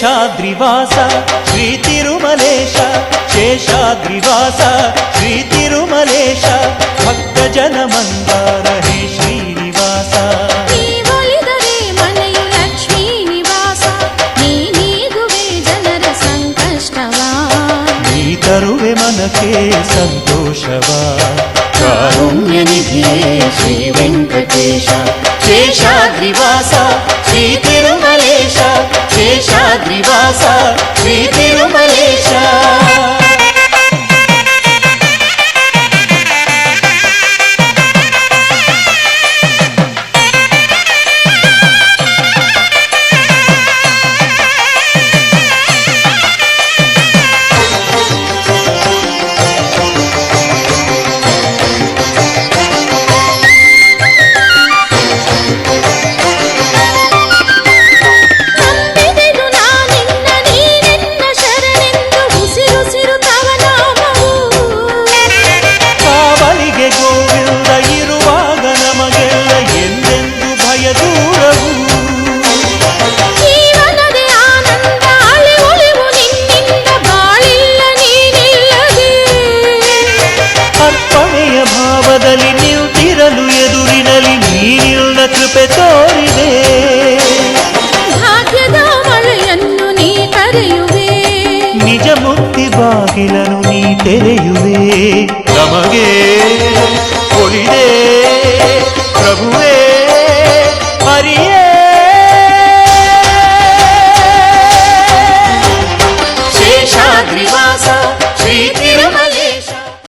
శేషాద్రివాస శ్రీ తిరుమలేశ శేషాద్రివాస శ్రీ తిరుమలేశ భక్తజన మందార హే శ్రీనివాస. తరువే మనకే సంతోషవా. కారుణ్య నిధి శ్రీ వెంకటేశ శేషాద్రివాస శ్రీ తిరుమల ನಿಜ ಮುಕ್ತಿ ಬಾಗಿಲನು ನೀ ತೆರೆಯುವೆ. ನಮಗೆ